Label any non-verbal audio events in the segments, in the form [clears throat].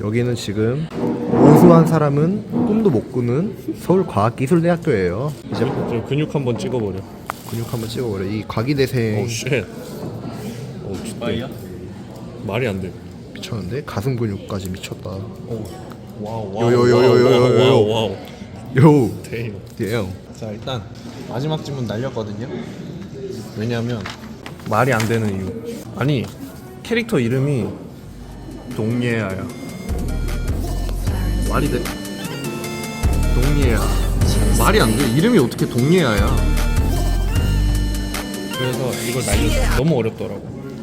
여기는 지금 오수한 사람은 꿈도 못 꾸는 서울과학기술대학교예요. 이제 저 근육 한번 찍어버려. 근육 한번 찍어버려. 이 과기대생 오 쉣. 오 진짜. 말이 안 돼. 미쳤는데 가슴 근육까지 미쳤다. 오. 와우 와우. 요요요요요요요. 와우, 와우, 와우. 요, 데임. 대형. 자 일단 마지막 질문 날렸거든요. 왜냐하면 말이 안 되는 이유. 아니 캐릭터 이름이 동예아야. 말이 돼? 동예아. 말이 안 돼. 이름이 어떻게 동예아야? 그래서 이걸 날렸어. 너무 어렵더라고.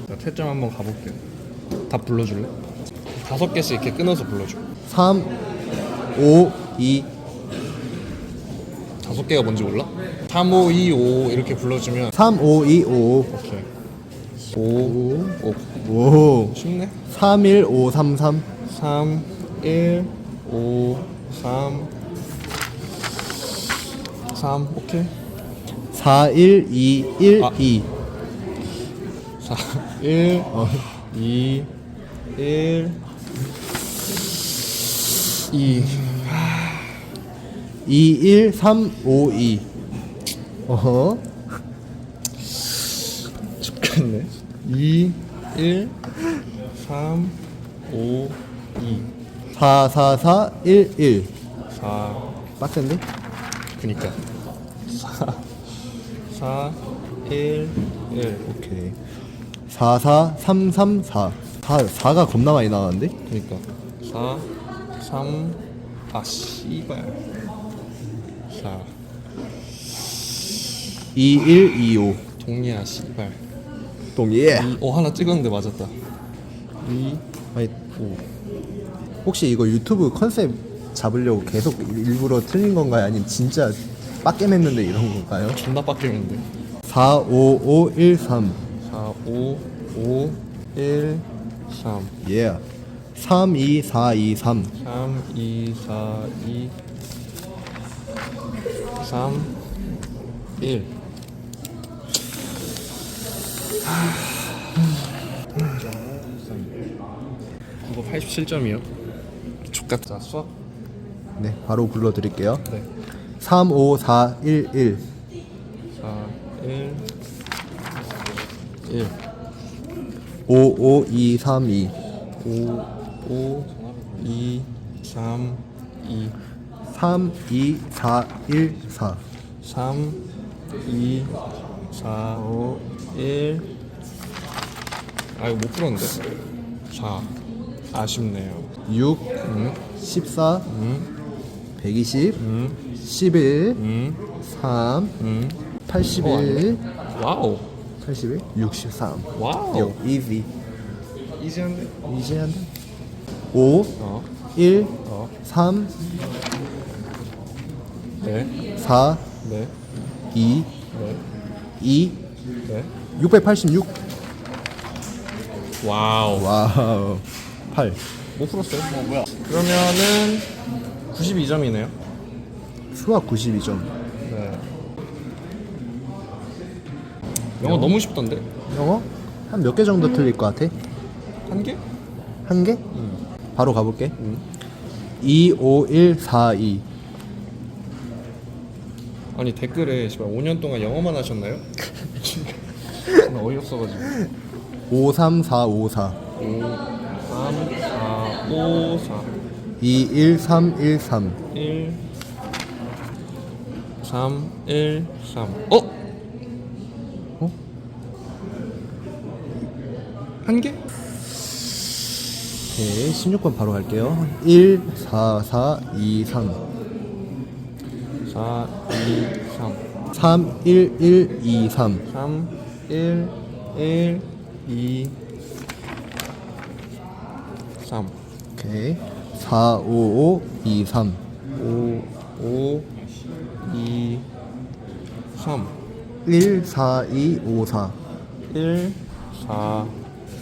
자, 채점 한번 가볼게요. 다 불러줄래? 다섯 개씩 이렇게 끊어서 불러줘. 3, 5, 2, 다섯 개가 뭔지 몰라? 3, 5, 2, 5 이렇게 불러주면 3, 5, 2, 5. 오케이. 5, 5. 오. 쉽네. 3, 1, 5, 3, 3. 3, 1, 5, 3, 3, 오케이. 4, 1, 2, 1, 아. 2. 4, 1, 2, 1, 2. 2, 1, 3, 5, 2. 어허. 죽겠네. 2, 1, 3, 5, 2, 4, 4, 4, 1, 1. 4. 빡센데? 그니까. 4, 4, 1, 1. 오케이. 4, 4, 3, 3, 4. 4, 4가 겁나 많이 나왔는데? 그니까 4 3 아 씨발 4 2, 1, 2, 5. 동리야 씨발 동예. 이, 어 하나 찍었는데 맞았다 2 아니, 오. 혹시 이거 유튜브 컨셉 잡으려고 계속 일부러 틀린 건가요? 아니면 진짜 빡겜했는데 이런 건가요? 존나 빡겠는데 4, 5, 5, 1, 3. 4 5 5 1 3 예. 3, 2, 4, 2, 3. 3 2 4 2 3 1 이거 87점이요 족같다 수학 네, 바로 불러드릴게요. 네 3, 5, 4, 1, 1. 4 1 1 5, 5, 2, 3, 2. 5 5 2 3 2 3, 2, 4, 1, 4. 3 2 4 1아 이거 못 풀었는데 4 아쉽네요. 6, 음, 14, 음, 120, 음, 11, 음, 3, 음. 81, 와우. 81, 63. 와우. 요, easy. 이지한데? 이지한데? 5, 어, 1, 어, 3, 네, 4, 네, 2, 네, 2, 네. 686. 와우. 와우. 8. 못 풀었어요? 어 뭐야 그러면은 92점이네요 수학 92점. 네 영어 너무 쉽던데? 영어? 한 몇 개 정도 틀릴 것 같아? 한 개? 한 개? 응. 바로 가볼게. 응. 2, 5, 1, 4, 2. 아니 댓글에 씨발 5년 동안 영어만 하셨나요? [laughs] 나 어이없어가지고 5, 3, 4, 5, 4. 5 3 4 5 4 2, 1, 3, 1, 3. 1 3 1 3 어? 어? 한 개? 오케이. 16번 바로 갈게요. 1, 4, 4, 2, 3. 4 2 3 3, 1, 1, 2, 3. 3 1 1 2 3 오케이. 4, 5, 5, 2, 3. 5 5 2 3 1, 4, 2, 5, 4. 1 4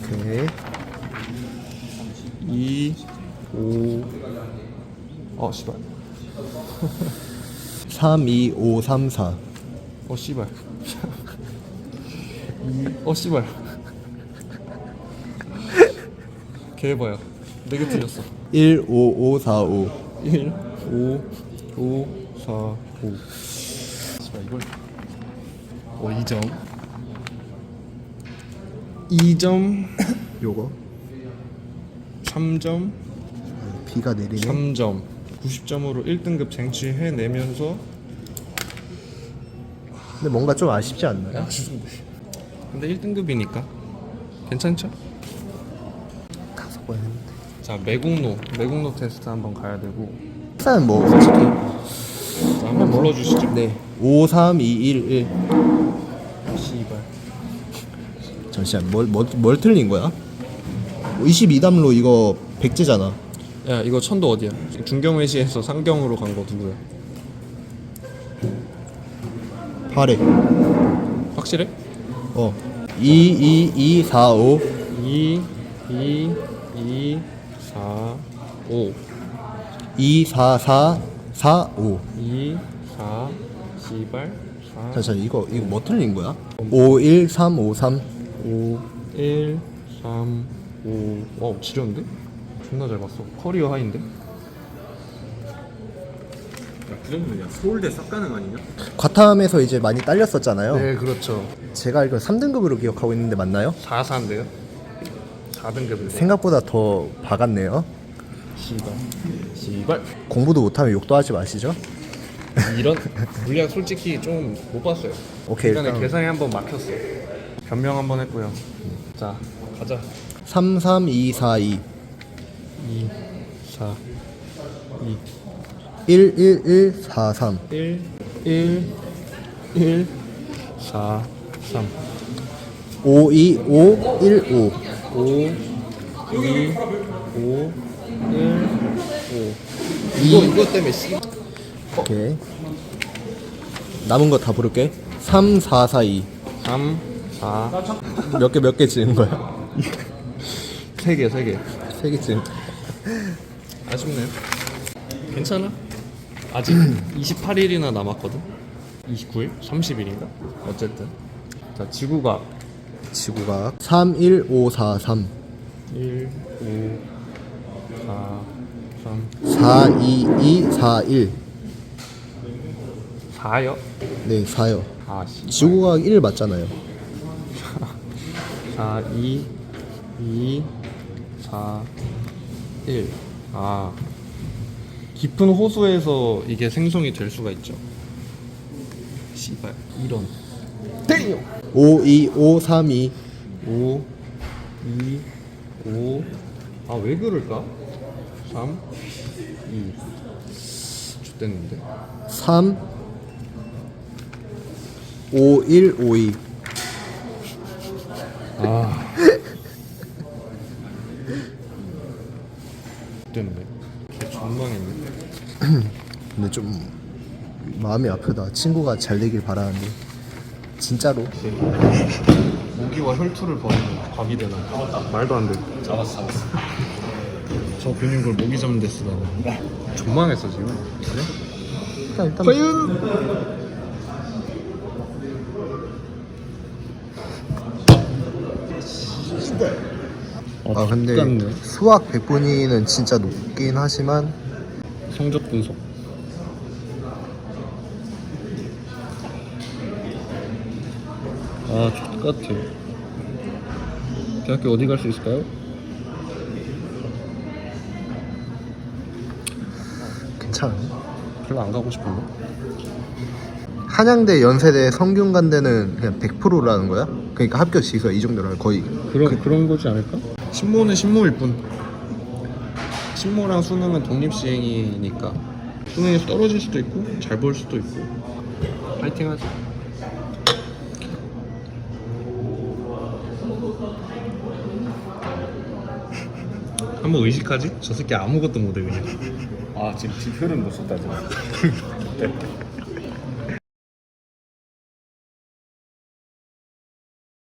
오케이. 2 5 어, 씨발. 3, 2, 5, 3, 4. 어, 씨발. 어, 씨발. [laughs] 개해봐요. 네개 틀렸어. 1 5 5 4 5 1 5 5 4 5 이걸 어 2점. 2점 [coughs] 요거. 3점. 비가 내리네. 3점. 90점으로 1등급 쟁취해내면서 근데 뭔가 좀 아쉽지 않나요? 근데 1등급이니까 괜찮죠? 다섯 번 했는데 자 매국노. 매국노 테스트 한번 가야 되고. 일단 뭐 솔직히 자 한번 불러주시죠. 네. 5 3 2 1 1 씨발. 잠시만 뭘, 뭘, 뭘 틀린 거야? 22담로 이거 백제잖아. 야 이거 천도 어디야? 중경외시에서 상경으로 간 거 누구야? 8회 확실해? 어. 2 2 2 4 5 2 2 2 4 5 2 4 4 4 5 2 4 씨발 4 잠시만 이거 이거 뭐 틀린 거야? 5 1 3 5 3 5 1 3 5 와우 지렸는데? 존나 잘 봤어 커리어 하인데? 그 정도면 야 서울대 싹 가능 아니냐? 과탐에서 이제 많이 딸렸었잖아요 네 그렇죠 제가 알기로 3등급으로 기억하고 있는데 맞나요? 4사인데요? 4등급인데. 생각보다 더 박았네요. 씨발. 씨발. 공부도 못하면 욕도 하지 마시죠. 이런 물리학 솔직히 좀 못 봤어요. 오케이, 중간에 일단- 계산이 한번 막혔어. 변명 한번 했고요. 자 가자. 3 3 2 4 2 2 4 2 1 1 1 4 3 1 1 1 4 3 5 2 5 1 5 5 2 5 1 5 이거 이거 때문에 씨. 오케이 남은 거 다 부를게 3 4 4 2 3 4 몇 개 몇 개 지는 거야? [laughs] 3개 3개. 3개 지는 아쉽네요. 괜찮아. 아직 [clears throat] 28일이나 남았거든. 29일? 30일인가? 어쨌든. 자, 지구가 지구가 3 1 5 4 3 1, 5, 4, 3, 4 2 2 4 1 4요? 네 4요 아, 씨. 지구가 1 맞잖아요 4, 2, 2, 4, 1. 아. 깊은 호수에서 이게 생성이 될 수가 있죠. 씨발, 이런. 때려! 5 2 5 3 2 5 2 5 아 왜 그럴까? 3 2 죽됐는데. 3 5 1 5 2 아. 죽됐네 개 존망했네. 근데 좀 마음이 아프다. 친구가 잘 되길 바라는데 진짜로. 모기와 혈투를 벌이는 과기 대나 말도 안 돼. 잡았어 잡았어. 저 근육을 모기 잡는 데 쓰다가. 존망했어 지금. 그래? 일단 일단. 아 근데. 수학 100분위는 진짜 높긴 하지만 성적 분석 아 X같아 대학교 어디 갈 수 있을까요? 괜찮아 별로 안 가고 싶은데 한양대 연세대 성균관대는 그냥 100%라는 거야? 그러니까 합격 지수가 이 정도라 거의 그런 그 런 거지 않을까? 신모는 신모일 뿐 신모랑 수능은 독립시행이니까 수능에서 떨어질 수도 있고 잘 볼 수도 있고 파이팅 하자 [laughs] 한번 의식하지? 저 새끼 아무것도 못해 그냥 아 지금 뒷표는 못 썼다 지금 [laughs]